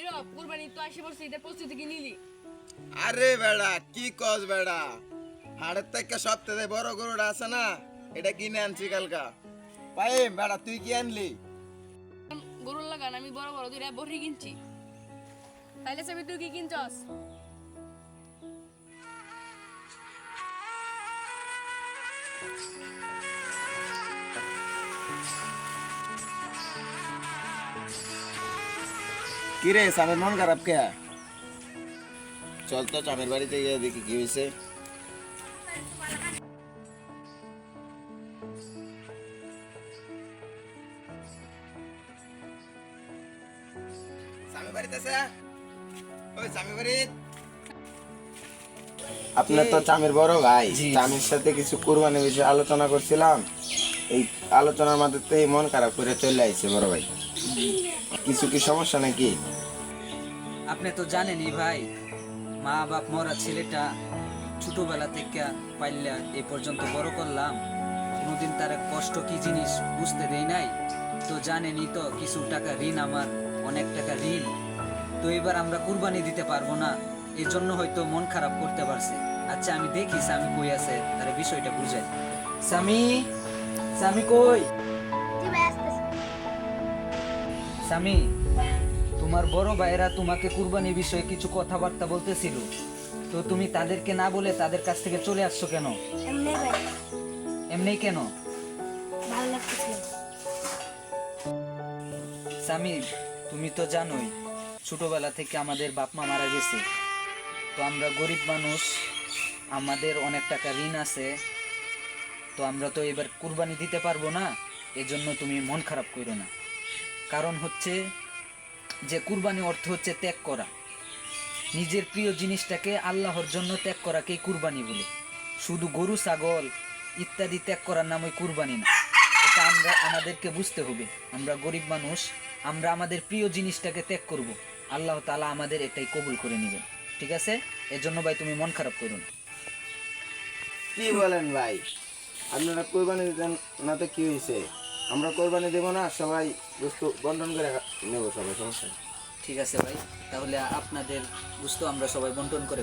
নীরব কুরবানি তো আসে পড়ছে এটা প্রস্তুতি কি নিলি? আরে বেড়া কি কস বেড়া? হাড়ের থেকে সপ্তাহে বড় গরুটা আছে না এটা কিনে আনছি কালকা। পাই বেড়া তুই কি আনলি? গরুর লাগান আমি বড় বড় দুইটা বড়ি কিনছি। তাইলে সবই তুই কি কিনছস? কি রে স্বামীর মন খারাপ কে? চল তো স্বামীর বাড়িতে গিয়ে দেখি কি হয়েছে। আপনার তো চামের বড় ভাই। চামের সাথে কিছু কুরবানি বিষয়ে আলোচনা করছিলাম। এই আলোচনার মাধ্যমে মন খারাপ করে চলে আইছে বড় ভাই। কিছু কি সমস্যা নাকি? আপনি তো জানেনই ভাই, মা বাপ মরা ছেলেটা ছোটবেলা থেকে পাইলা এই পর্যন্ত বড় করলাম। কোনোদিন তার কষ্ট কি জিনিস বুঝতে দেই নাই। তো জানেনই তো কিছু টাকা ঋণ আমার, অনেক টাকা ঋণ। তো এবার আমরা কুরবানি দিতে পারব না, এর জন্য হয়তো মন খারাপ করতে পারছে। আচ্ছা আমি দেখি স্বামী কই আছে, তার বিষয়টা বুঝাই। স্বামী স্বামী কই? স্বামী তোমার বড় ভাইয়েরা তোমাকে কুরবানি বিষয়ে কিছু কথাবার্তা বলতেছিল। তো তুমি তাদেরকে না বলে তাদের কাছ থেকে চলে আসছো কেন? এমনি কেন? স্বামী তুমি তো জানোই ছোটবেলা থেকে আমাদের বাপ মা মারা গেছে। তো আমরা গরিব মানুষ আমাদের অনেক টাকা ঋণ আছে। তো আমরা তো এবার কুরবানি দিতে পারব না এজন্য তুমি মন খারাপ করো না। কারণ হচ্ছে যে কুরবানি অর্থ হচ্ছে ত্যাগ করা। নিজের প্রিয় জিনিসটাকে আল্লাহর জন্য ত্যাগ করাকেই কুরবানি বলে। শুধু গরু, ছাগল ইত্যাদি ত্যাগ করার নাম ওই কুরবানি না। এটা আমরা, আমাদেরকে বুঝতে হবে। আমরা গরিব মানুষ, আমরা আমাদের প্রিয় জিনিসটাকে ত্যাগ করব। আল্লাহ তালা আমাদের এটাই কবুল করে নেবেন। ঠিক আছে? এর জন্য ভাই, তুমি মন খারাপ করো না। কি বলেন ভাই? আপনারা কোরবানি দিতেন, না তো কি হয়েছে? আমরা কোরবানি দেব না, সবাই বস্তু বন্টন করে নেব সবাই, সমস্যা ঠিক আছে ভাই, তাহলে আপনাদের বস্তু আমরা সবাই বন্টন করে।